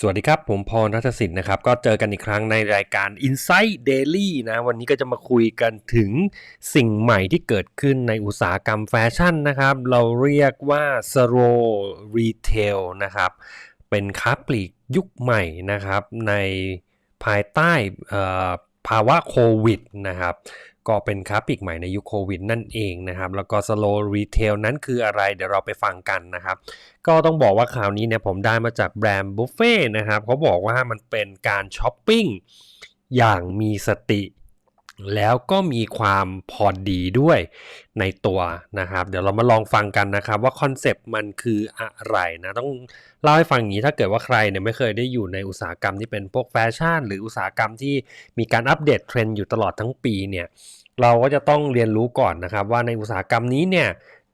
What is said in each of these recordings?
สวัสดีครับ ผมพรรัตสิทธิ์นะครับ ก็เจอกันอีกครั้งในรายการ Insight Daily นะ วันนี้ก็จะมาคุยกันถึงสิ่งใหม่ที่เกิดขึ้นในอุตสาหกรรมแฟชั่นนะครับ เราเรียกว่า Slow Retail นะครับ เป็นค้าปลีกยุคใหม่นะครับ ในภายใต้อ่อภาวะโควิดนะครับ ก็เป็นค้าปลีกใหม่ในยุคโควิดนั่นเองนะครับ แล้วก็ slow retail นั้นคืออะไร เดี๋ยวเราไปฟังกันนะครับ ก็ต้องบอกว่าข่าวนี้เนี่ยผมได้มาจากแบรนด์บุฟเฟ่นะครับเขาบอกว่ามันเป็นการช้อปปิ้งอย่างมีสติแล้วก็มีความพอดีด้วยในตัวนะครับ เดี๋ยวเรามาลองฟังกันนะครับ ว่าคอนเซปต์มันคืออะไรนะต้องเล่าให้ฟังอย่างนี้ถ้าเกิดว่าใครเนี่ยไม่เคยได้อยู่ในอุตสาหกรรมที่เป็นพวกแฟชั่น หรืออุตสาหกรรมที่มีการอัปเดตเทรนด์อยู่ตลอดทั้งปีเนี่ย เราก็จะต้องเรียนรู้ก่อนนะครับ ว่าในอุตสาหกรรมนี้เนี่ย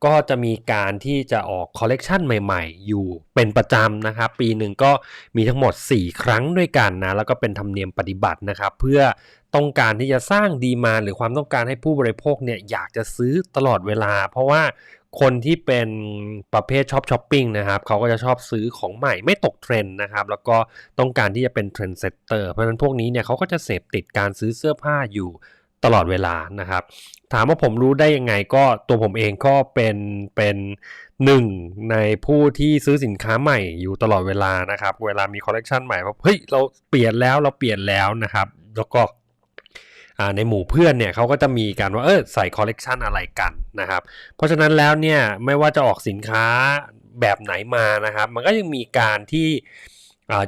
ก็จะมีการที่จะออกคอลเลกชันใหม่ๆ อยู่เป็นประจำนะครับ ปีหนึ่งก็มีทั้งหมด 4 ครั้งด้วยกันนะ แล้วก็เป็นธรรมเนียมปฏิบัตินะครับ เพื่อต้องการที่จะสร้างดีมาหรือความต้องการให้ผู้บริโภคเนี่ยอยากจะซื้อตลอดเวลา เพราะว่าคนที่เป็นประเภทชอบช้อปปิ้งนะครับ เขาก็จะชอบซื้อของใหม่ไม่ตกเทรนด์นะครับ แล้วก็ต้องการที่จะเป็นเทรนด์เซตเตอร์เพราะฉะนั้นพวกนี้เนี่ยเขาก็จะเสพติดการซื้อเสื้อผ้าอยู่ ตลอดเวลานะครับ ถามว่าผมรู้ได้ยังไงก็ตัวผมเองก็เป็นเป็นหนึ่งในผู้ที่ซื้อสินค้าใหม่อยู่ตลอดเวลานะครับ เวลามีคอลเลกชันใหม่ว่าเฮ้ยเราเปลี่ยนแล้วเราเปลี่ยนแล้วนะครับ แล้วก็ในหมู่เพื่อนเนี่ยเขาก็จะมีการว่าเออใส่คอลเลกชันอะไรกันนะครับ เพราะฉะนั้นแล้วเนี่ยไม่ว่าจะออกสินค้าแบบไหนมานะครับ มันก็ยังมีการที่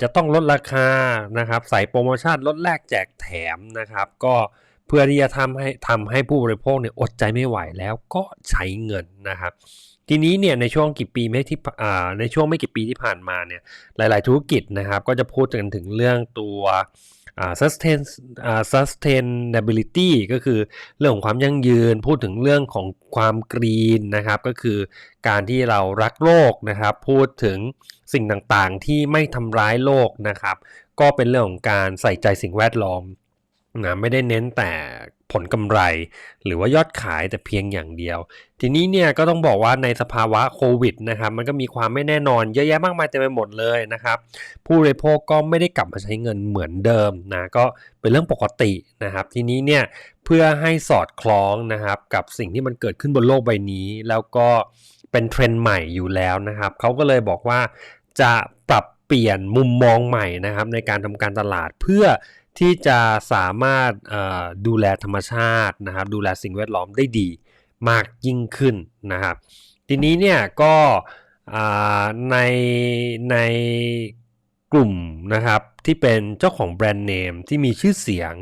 จะต้องลดราคานะครับ ใส่โปรโมชั่นลดแลกแจกแถมนะครับ ก็เเพื่อที่จะทำให้ทำให้ผู้บริโภคเนี่ยอดใจไม่ไหวแล้วก็ใช้เงินนะครับ ทีนี้เนี่ยในช่วงกี่ปีไม่ที่ในช่วงไม่กี่ปีที่ผ่านมาเนี่ยหลาย ๆ ธุรกิจนะครับ ก็จะพูดกันถึงเรื่องตัว sustain sustainability ก็คือเรื่องของความยั่งยืน พูดถึงเรื่องของความกรีนนะครับ ก็คือการที่เรารักโลกนะครับ พูดถึงสิ่งต่างๆที่ไม่ทำร้ายโลกนะครับ ก็เป็นเรื่องของการใส่ใจสิ่งแวดล้อม นะไม่ได้เน้นแต่ผลกำไร หรือว่ายอดขายแต่เพียงอย่างเดียว ทีนี้เนี่ยก็ต้องบอกว่าในสภาวะโควิดนะครับมันก็มีความไม่แน่นอนเยอะแยะมากมายเต็มไปหมดเลยนะครับผู้บริโภคก็ไม่ได้กลับมาใช้เงินเหมือนเดิมนะก็เป็นเรื่องปกตินะครับ ทีนี้เนี่ยเพื่อให้สอดคล้องนะครับกับสิ่งที่มันเกิดขึ้นบนโลกใบนี้ แล้วก็เป็นเทรนด์ใหม่อยู่แล้วนะครับเขาก็เลยบอกว่าจะปรับเปลี่ยนมุมมองใหม่นะครับในการทำการตลาดเพื่อ ที่จะสามารถดูแลธรรมชาตินะครับ ดูแลสิ่งแวดล้อมได้ดีมากยิ่งขึ้นนะครับ ทีนี้เนี่ยก็ในในกลุ่มนะครับที่เป็นเจ้าของแบรนด์เนมที่มีชื่อเสียง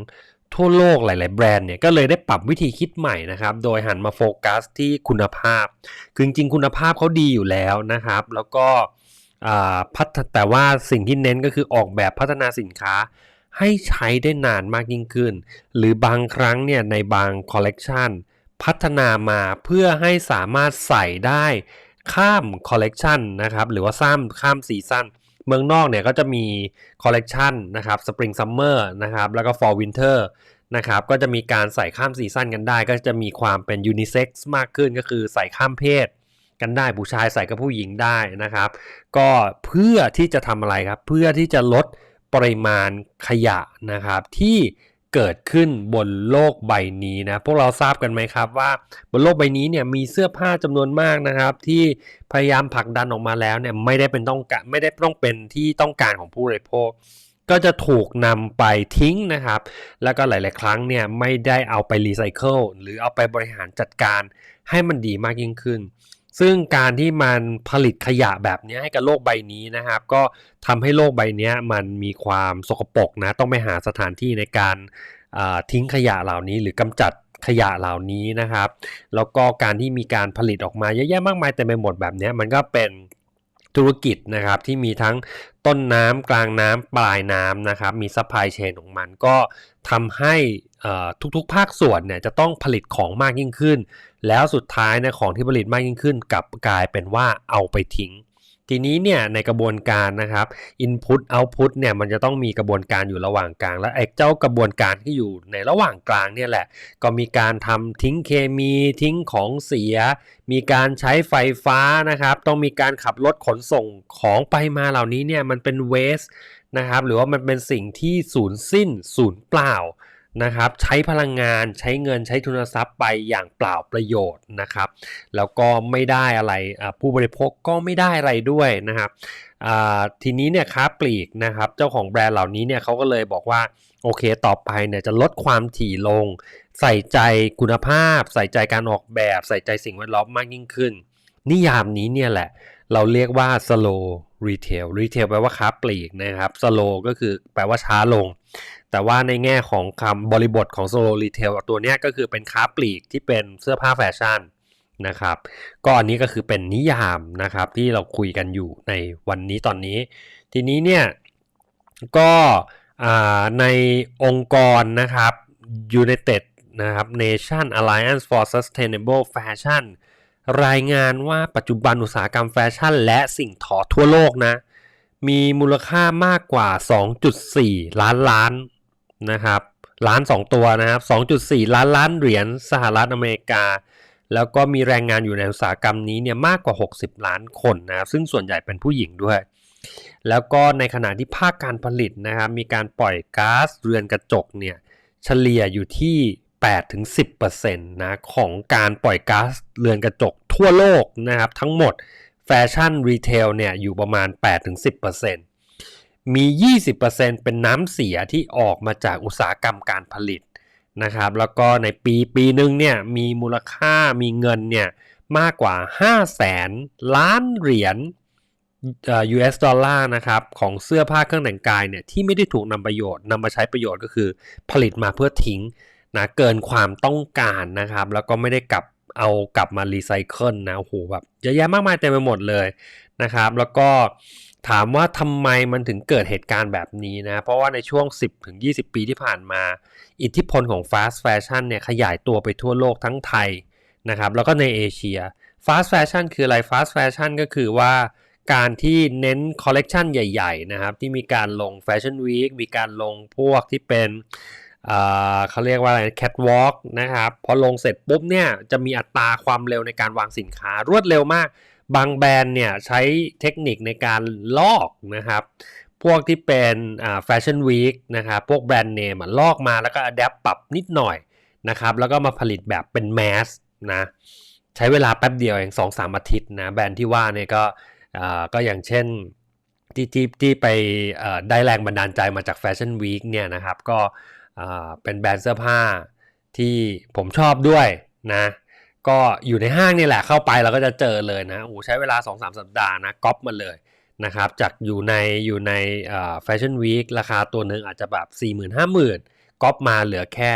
ทั่วโลกหลาย ๆ แบรนด์เนี่ยก็เลยได้ปรับวิธีคิดใหม่นะครับ โดยหันมาโฟกัสที่คุณภาพ คือจริงๆคุณภาพเขาดีอยู่แล้วนะครับ แล้วก็พัฒแต่ว่าสิ่งที่เน้นก็คือออกแบบพัฒนาสินค้า ให้ใช้ได้นานมากยิ่งขึ้น หรือบางครั้งเนี่ยในบางคอลเลกชันพัฒนามาเพื่อให้สามารถใส่ได้ข้ามคอลเลกชันนะครับหรือว่าซ้ำข้ามซีซั่นเมืองนอกเนี่ยก็จะมีคอลเลกชันนะครับสปริงซัมเมอร์นะครับแล้วก็ฟอร์วินเทอร์นะครับก็จะมีการใส่ข้ามซีซั่นกันได้ ก็จะมีความเป็นยูนิเซ็กซ์มากขึ้นก็คือใส่ข้ามเพศกันได้ผู้ชายใส่กับผู้หญิงได้นะครับ ก็เพื่อที่จะทำอะไรครับ เพื่อที่จะลด ปริมาณขยะนะครับที่เกิดขึ้นบนโลกใบนี้นะพวกเราทราบกันไหมครับว่าบนโลกใบนี้เนี่ยมีเสื้อผ้าจำนวนมากนะครับ ที่พยายามผลักดันออกมาแล้วเนี่ยไม่ได้เป็นต้องการไม่ได้ต้องเป็นที่ต้องการของผู้บริโภค ก็จะถูกนำไปทิ้งนะครับ แล้วก็หลาย ๆ ครั้งเนี่ยไม่ได้เอาไปรีไซเคิลหรือเอาไปบริหารจัดการให้มันดีมากยิ่งขึ้น ซึ่งการที่มันผลิตขยะแบบนี้ให้กับโลกใบนี้นะครับ ก็ทำให้โลกใบนี้มันมีความสกปรกนะ ต้องไปหาสถานที่ในการทิ้งขยะเหล่านี้ หรือกำจัดขยะเหล่านี้นะครับ แล้วก็การที่มีการผลิตออกมาเยอะแยะมากมายแต่ไปหมดแบบนี้มันก็เป็นธุรกิจนะครับที่มีทั้งต้นน้ำกลางน้ำปลายน้ำนะครับ มีซัพพลายเชนของมันก็ทำให้ ทุกๆ ภาคส่วนเนี่ยจะต้องผลิตของมากยิ่งขึ้น แล้วสุดท้ายเนี่ยของที่ผลิตมากยิ่งขึ้นกับกลายเป็นว่าเอาไปทิ้ง ทีนี้เนี่ยในกระบวนการนะครับ Input Output เนี่ยมันจะต้องมีกระบวนการอยู่ระหว่างกลาง และไอ้เจ้ากระบวนการที่อยู่ในระหว่างกลางเนี่ยแหละ ก็มีการทำทิ้งเคมีทิ้งของเสีย มีการใช้ไฟฟ้านะครับ ต้องมีการขับรถขนส่งของไปมาเหล่านี้เนี่ยมันเป็นเวสนะครับหรือว่ามันเป็นสิ่งที่สูญสิ้นสูญเปล่า นะครับใช้พลังงานใช้เงินใช้ทุนทรัพย์ไปอย่างเปล่าประโยชน์นะครับ แล้วก็ไม่ได้อะไรผู้บริโภคก็ไม่ได้อะไรด้วยนะครับทีนี้เนี่ยค้าปลีกนะครับเจ้าของแบรนด์เหล่านี้เนี่ยเขาก็เลยบอกว่าโอเคต่อไปเนี่ยจะลดความถี่ลง ใส่ใจคุณภาพ ใส่ใจการออกแบบ ใส่ใจสิ่งแวดล้อมมากยิ่งขึ้น นิยามนี้เนี่ยแหละเราเรียกว่า slow retail retail แปลว่าค้าปลีกนะครับ slow ก็คือแปลว่าช้าลง แต่ว่าในแง่ของคำบริบทของ slow retail ตัวนี้ก็คือเป็นค้าปลีกที่เป็นเสื้อผ้าแฟชั่นนะครับก็อันนี้ก็คือเป็นนิยามนะครับที่เราคุยกันอยู่ในวันนี้ตอนนี้ ทีนี้เนี่ยก็ในองค์กรนะครับ United นะครับ Nation Alliance for Sustainable Fashion รายงานว่าปัจจุบันอุตสาหกรรมแฟชั่น และสิ่งทอทั่วโลกนะ มีมูลค่ามากกว่า 2.4 ล้านล้าน นะครับล้าน 2 ตัวนะครับ 2.4 ล้านล้านเหรียญสหรัฐอเมริกา แล้วก็มีแรงงานอยู่ในอุตสาหกรรมนี้เนี่ยมากกว่า 60 ล้านคนนะครับ ซึ่งส่วนใหญ่เป็นผู้หญิงด้วย แล้วก็ในขณะที่ภาคการผลิตนะครับ มีการปล่อยก๊าซเรือนกระจกเนี่ยเฉลี่ยอยู่ที่ 8-10%นะของการปล่อยก๊าซเรือนกระจกทั่วโลกนะครับ ทั้งหมดแฟชั่นรีเทลเนี่ยอยู่ประมาณ 8-10% มี 20%เป็นน้ำเสียที่ออกมาจากอุตสาหกรรมการผลิตนะครับ แล้วก็ในปีปีหนึ่งเนี่ยมีมูลค่ามีเงินเนี่ยมากกว่า 5 0 0แสนล้านเหรียญเอ่อ US ดอลลาร์นะครับของเสื้อผ้าเครื่องแต่งกายเนี่ยที่ไม่ได้ถูกนำประโยชน์นำมาใช้ประโยชน์ก็คือผลิตมาเพื่อทิ้งนะเกินความต้องการนะครับ แล้วก็ไม่ได้กลับเอากลับมารีไซเคิลนะโอ้โหแบบเยอะแยะมากมายเต็มไปหมดเลยนะครับ แล้วก็ ถามว่าทำไมมันถึงเกิดเหตุการณ์แบบนี้นะ เพราะว่าในช่วง 10 ถึง 20 ปีที่ผ่านมา อิทธิพลของ fast fashion เนี่ยขยายตัวไปทั่วโลกทั้งไทยนะครับแล้วก็ในเอเชีย fast fashion คืออะไร fast fashion ก็คือว่าการที่เน้นคอลเลกชันใหญ่ๆนะครับที่มีการลงแฟชั่นวีคมีการลงพวกที่เป็นเขาเรียกว่าอะไรแคทวอล์กนะครับพอลงเสร็จปุ๊บเนี่ยจะมีอัตราความเร็วในการวางสินค้ารวดเร็วมาก บางแบรนด์เนี่ยใช้เทคนิคในการลอกนะครับ พวกที่เป็นแฟชั่นวีคนะครับ พวกแบรนด์เนมลอกมาแล้วก็อัดแอปปรับนิดหน่อยนะครับ แล้วก็มาผลิตแบบเป็นแมสนะ ใช้เวลาแป๊บเดียวเองสองสามอาทิตย์นะ แบรนด์ที่ว่าเนี่ยก็อ่าก็อย่างเช่นที่ที่ที่ไปได้แรงบันดาลใจมาจากแฟชั่นวีคเนี่ยนะครับ ก็เป็นแบรนด์เสื้อผ้าที่ผมชอบด้วยนะ ก็อยู่ในห้างนี่แหละเข้าไปเราก็จะเจอเลยนะโอ้ใช้เวลา 2-3 สัปดาห์นะก๊อปมาเลยนะครับจากอยู่ในอยู่ในแฟชั่นวีคราคาตัวหนึ่งอาจจะแบบ 4 5 0,000ก๊อปมาเหลือแค่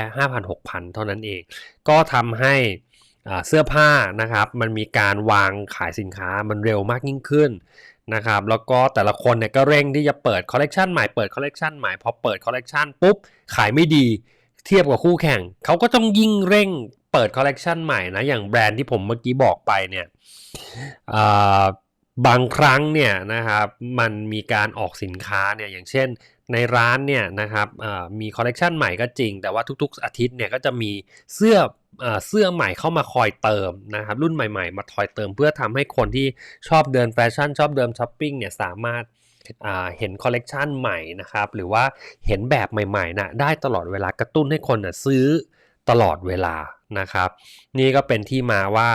5,000-6,000 เท่านั้นเอง ก็ทำให้เสื้อผ้านะครับมันมีการวางขายสินค้ามันเร็วมากยิ่งขึ้นนะครับแล้วก็แต่ละคนเนี่ยก็เร่งที่จะเปิดคอลเลกชันใหม่เปิดคอลเลกชันใหม่พอเปิดคอลเลกชันปุ๊บขายไม่ดี เทียบกับคู่แข่งเขาก็ต้องยิ่งเร่ง เปิดคอลเลกชันใหม่นะ อย่างแบรนด์ที่ผมเมื่อกี้บอกไปเนี่ยบางครั้งเนี่ยนะครับมันมีการออกสินค้าเนี่ยอย่างเช่นในร้านเนี่ยนะครับมีคอลเลกชันใหม่ก็จริง แต่ว่าทุกๆ อาทิตย์เนี่ยก็จะมีเสื้ออเสื้อใหม่เข้ามาคอยเติมนะครับรุ่นใหม่ ๆ มาคอยเติมเพื่อทำให้คนที่ชอบเดินแฟชั่นชอบเดินช้อปปิ้งเนี่ยสามารถเห็นคอลเลกชันใหม่นะครับหรือว่าเห็นแบบใหม่ๆนะได้ตลอดเวลากระตุ้นให้คนนะซื้อตลอดเวลา นะครับ นี่ก็เป็นที่มาว่า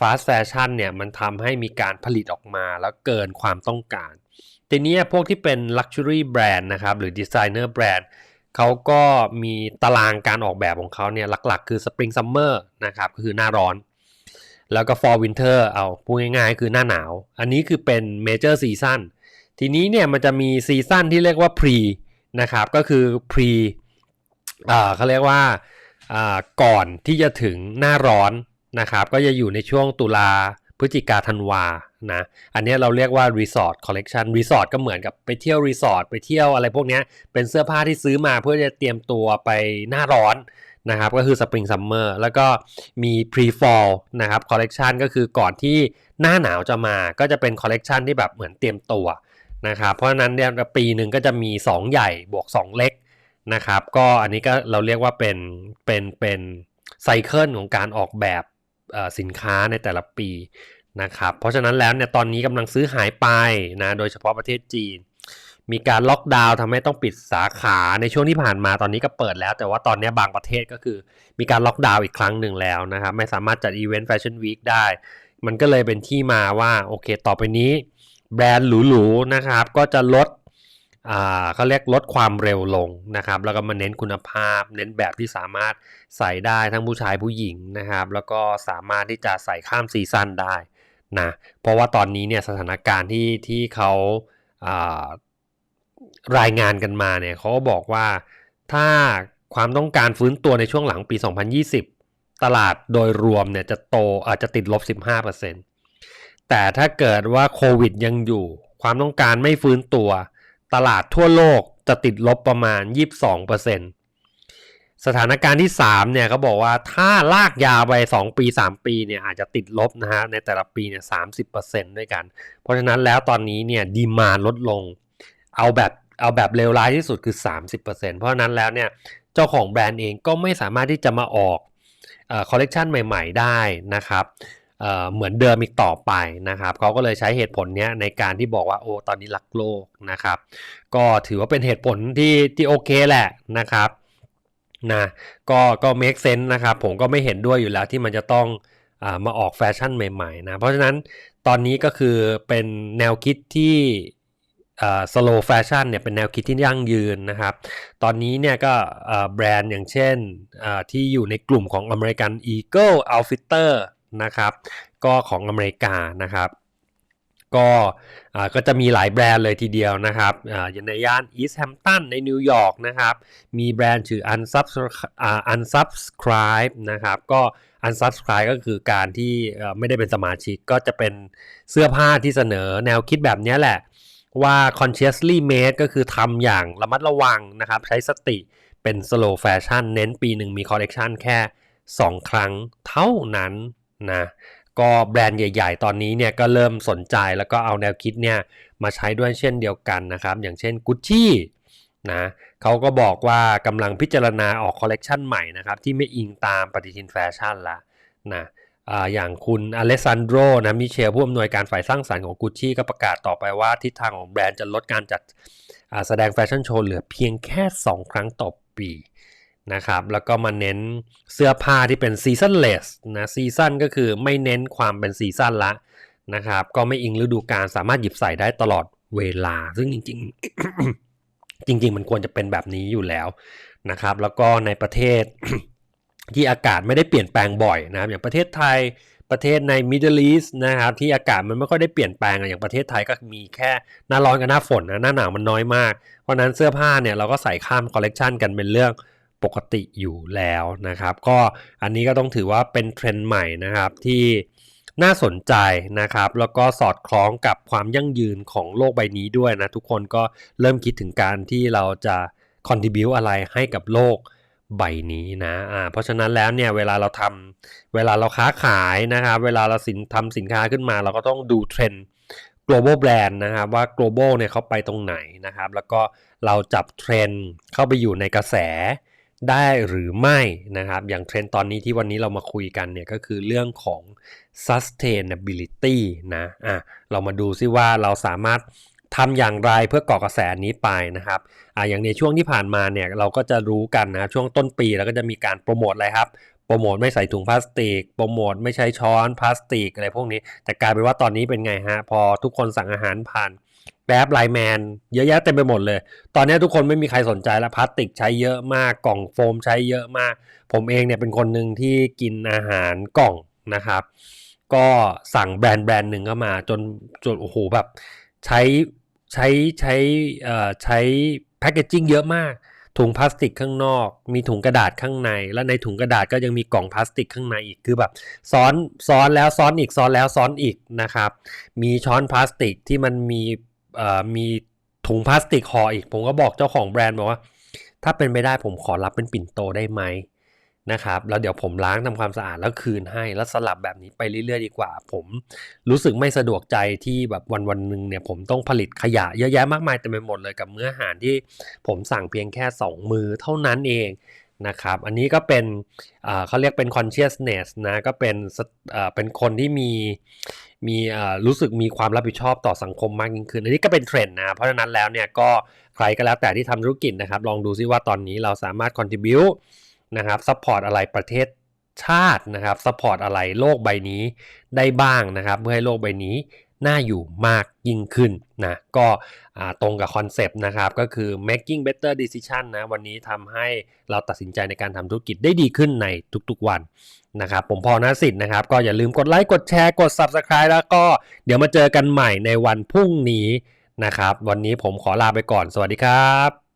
ฟาสต์แฟชั่นเนี่ยมันทำให้มีการผลิตออกมาแล้วเกินความต้องการ ทีนี้พวกที่เป็น Luxury Brand นะครับ หรือ Designer Brand เขาก็มีตารางการออกแบบของเขาเนี่ยหลักๆ คือ Spring Summer นะครับก็คือหน้าร้อน แล้วก็ Fall Winter เอาพูดง่ายๆ คือหน้าหนาว อันนี้คือเป็น Major Season ทีนี้เนี่ยมันจะมีซีซั่นที่เรียกว่า Pre นะครับก็คือ Pre เขาเรียกว่า ก่อนที่จะถึงหน้าร้อนนะครับก็จะอยู่ในช่วงตุลาพฤศจิกาธันวานะอันนี้เราเรียกว่า Resort Collection Resort ก็เหมือนกับไปเที่ยวรีสอร์ทไปเที่ยวอะไรพวกนี้เป็นเสื้อผ้าที่ซื้อมาเพื่อจะเตรียมตัวไปหน้าร้อนนะครับก็คือ Spring Summer แล้วก็มี Pre Fall นะครับ Collection ก็คือก่อนที่หน้าหนาวจะมาก็จะเป็น Collection ที่แบบเหมือนเตรียมตัวนะครับเพราะฉะนั้นเนี่ยปีหนึ่งก็จะมี 2 ใหญ่บวก 2 เล็ก นะครับ ก็อันนี้ก็เราเรียกว่าเป็นเป็นเป็นไซเคิลของการออกแบบสินค้าในแต่ละปีนะครับ เพราะฉะนั้นแล้วเนี่ยตอนนี้กำลังซื้อหายไปนะโดยเฉพาะประเทศจีน มีการล็อกดาวน์ทำให้ต้องปิดสาขาในช่วงที่ผ่านมาตอนนี้ก็เปิดแล้ว แต่ว่าตอนนี้บางประเทศก็คือมีการล็อกดาวน์อีกครั้งหนึ่งแล้วนะครับ ไม่สามารถจัดอีเวนต์แฟชั่นวีคได้ มันก็เลยเป็นที่มาว่าโอเค ต่อไปนี้แบรนด์หรูๆนะครับ ก็จะลด อ่าเขาเรียกลดความเร็วลงนะครับ แล้วก็มาเน้นคุณภาพ เน้นแบบที่สามารถใส่ได้ทั้งผู้ชายผู้หญิงนะครับ แล้วก็สามารถที่จะใส่ข้ามซีซั่นได้นะเพราะว่าตอนนี้เนี่ยสถานการณ์ที่ที่เขาารายงานกันมาเนี่ยเขาก็บอกว่าถ้าความต้องการฟื้นตัวในช่วงหลังปี 2020 ตลาดโดยรวมเนี่ยจะโตอาจจะติดลบ 15%แต่ถ้าเกิดว่าโควิดยังอยู่ ความต้องการไม่ฟื้นตัว ตลาดทั่วโลกจะติดลบประมาณ 22%สถานการณ์ที่ 3 เนี่ยเขาบอกว่าถ้าลากยาวไป 2 ปี 3 ปีเนี่ยอาจจะติดลบนะฮะในแต่ละปีเนี่ย30%ด้วยกัน เพราะฉะนั้นแล้วตอนนี้เนี่ยดีมาลดลง เอาแบบเอาแบบเลวร้ายที่สุดคือ 30%เพราะฉะนั้นแล้วเนี่ยเจ้าของแบรนด์เองก็ไม่สามารถที่จะมาออกคอลเลกชันใหม่ ๆ ได้นะครับ เหมือนเดิมอีกต่อไปนะครับเขาก็เลยใช้เหตุผลนี้ในการที่บอกว่าโอ้ตอนนี้รักโลกนะครับ ก็ถือว่าเป็นเหตุผลที่ที่โอเคแหละนะครับนะก็ก็ make sense นะครับ ผมก็ไม่เห็นด้วยอยู่แล้วที่มันจะต้องอมาออกแฟชั่นใหม่ๆนะเพราะฉะนั้นตอนนี้ก็คือเป็นแนวคิดที่สโลว์แฟชั่นเนี่ยเป็นแนวคิดที่ยั่งยืนนะครับ ตอนนี้เนี่ยก็แบรนด์อย่างเช่นที่อยู่ในกลุ่มของ American Eagle Outfitter นะครับ ก็ของอเมริกานะครับก็ก็จะมีหลายแบรนด์เลยทีเดียวนะครับอย่างในย่านอีสต์แฮมป์ตันในนิวยอร์กนะครับ มีแบรนด์ชื่อ unsubscribe นะครับ ก็ unsubscribe ก็คือการที่ไม่ได้เป็นสมาชิกก็จะเป็นเสื้อผ้าที่เสนอแนวคิดแบบนี้แหละ ว่า consciously made ก็คือทำอย่างระมัดระวังนะครับ ใช้สติเป็น slow fashion เน้นปีหนึ่งมี collection แค่ 2 ครั้งเท่านั้น นะก็แบรนด์ใหญ่ ๆ ตอนนี้เนี่ยก็เริ่มสนใจแล้วก็เอาแนวคิดเนี่ยมาใช้ด้วยเช่นเดียวกันนะครับ อย่างเช่น Gucci นะเขาก็บอกว่ากำลังพิจารณาออกคอลเลกชันใหม่นะครับ ที่ไม่อิงตามปฏิทินแฟชั่นละนะอย่างคุณอเลสซานโดรนะมิเชลผู้อำนวยการฝ่ายสร้างสรรค์ของกุชชี่ก็ประกาศต่อไปว่าทิศทางของแบรนด์จะลดการจัดแสดงแฟชั่นโชว์เหลือเพียงแค่ 2 ครั้งต่อปี นะครับ แล้วก็มาเน้นเสื้อผ้าที่เป็นซีซันเลสนะซีซันก็คือไม่เน้นความเป็นซีซันละนะครับ ก็ไม่อิงฤดูกาลสามารถหยิบใส่ได้ตลอดเวลา ซึ่งจริง ๆ จริง ๆ มันควรจะเป็นแบบนี้อยู่แล้วนะครับ แล้วก็ในประเทศที่อากาศไม่ได้เปลี่ยนแปลงบ่อยนะครับอย่างประเทศไทยประเทศในมิดเดิลอีสนะครับที่อากาศมันไม่ค่อยได้เปลี่ยนแปลงอย่างประเทศไทยก็มีแค่หน้าร้อนกับหน้าฝนนะหน้าหนาวมันน้อยมาก เพราะนั้นเสื้อผ้าเนี่ยเราก็ใส่ข้ามคอลเลกชันกันเป็นเรื่อง ปกติอยู่แล้วนะครับ ก็อันนี้ก็ต้องถือว่าเป็นเทรนด์ใหม่นะครับที่น่าสนใจนะครับ แล้วก็สอดคล้องกับความยั่งยืนของโลกใบนี้ด้วยนะ ทุกคนก็เริ่มคิดถึงการที่เราจะคอนทิบิวอะไรให้กับโลกใบนี้นะอ่าเพราะฉะนั้นแล้วเนี่ยเวลาเราทำเวลาเราค้าขายนะครับเวลาเราสินทำสินค้าขึ้นมา เราก็ต้องดูเทรนด์ global brand นะครับว่า global เนี่ยเขาไปตรงไหนนะครับ แล้วก็เราจับเทรนด์เข้าไปอยู่ในกระแส ได้หรือไม่นะครับ อย่างเทรนด์ตอนนี้ที่วันนี้เรามาคุยกันเนี่ยก็คือเรื่องของ sustainability นะอะเรามาดูซิว่าเราสามารถทำอย่างไรเพื่อก่อกระแสนี้ไปนะครับอ่าอย่างในช่วงที่ผ่านมาเนี่ยเราก็จะรู้กันนะช่วงต้นปีเราก็จะมีการโปรโมทอะไรครับโปรโมทไม่ใส่ถุงพลาสติกโปรโมทไม่ใช้ช้อนพลาสติกอะไรพวกนี้ แต่กลายเป็นว่าตอนนี้เป็นไงฮะพอทุกคนสั่งอาหารผ่าน แกร็บไลแมนเยอะแยะเต็มไปหมดเลย ตอนนี้ทุกคนไม่มีใครสนใจแล้วพลาสติกใช้เยอะมากกล่องโฟมใช้เยอะมาก ผมเองเนี่ยเป็นคนหนึ่งที่กินอาหารกล่องนะครับ ก็สั่งแบรนด์แบรนด์หนึ่งเข้ามาจนจนโอ้โหแบบใช้ใช้ใช้ใช้แพคเกจจิ้งเยอะมากถุงพลาสติกข้างนอก มีถุงกระดาษข้างใน และในถุงกระดาษก็ยังมีกล่องพลาสติกข้างในอีกคือแบบซ้อนซ้อนแล้วซ้อนอีกซ้อนแล้วซ้อนอีกนะครับ มีช้อนพลาสติกที่มันมี มีถุงพลาสติกห่ออีก ผมก็บอกเจ้าของแบรนด์บอกว่า ถ้าเป็นไม่ได้ผมขอรับเป็นปิ่นโตได้ไหมนะครับแล้วเดี๋ยวผมล้างทำความสะอาดแล้วคืนให้ แล้วสลับแบบนี้ไปเรื่อยๆดีกว่า ผมรู้สึกไม่สะดวกใจที่แบบวันวันหนึ่งเนี่ยผมต้องผลิตขยะเยอะแยะมากมายเต็มไปหมดเลยกับเมื่ออาหารที่ผมสั่งเพียงแค่ 2 มือเท่านั้นเอง นะครับ อันนี้ก็เป็นเขาเรียกเป็น consciousness นะ ก็เป็นเป็นคนที่มีมีรู้สึกมีความรับผิดชอบต่อสังคมมากยิ่งขึ้น อันนี้ก็เป็นเทรนด์นะ เพราะฉะนั้นแล้วเนี่ยก็ใครก็แล้วแต่ที่ทำธุรกิจนะครับ ลองดูซิว่าตอนนี้เราสามารถ contribute นะครับ support อะไรประเทศชาตินะครับ support อะไรโลกใบนี้ได้บ้างนะครับ เพื่อให้โลกใบนี้ น่าอยู่มากยิ่งขึ้นนะก็ตรงกับคอนเซปต์นะครับก็คือ making better decision นะวันนี้ทำให้เราตัดสินใจในการทำธุรกิจได้ดีขึ้นในทุกๆวันนะครับผมพอนาสิทธิ์นะครับ ก็อย่าลืมกดไลค์กดแชร์กด subscribe แล้วก็เดี๋ยวมาเจอกันใหม่ในวันพรุ่งนี้นะครับ วันนี้ผมขอลาไปก่อนสวัสดีครับ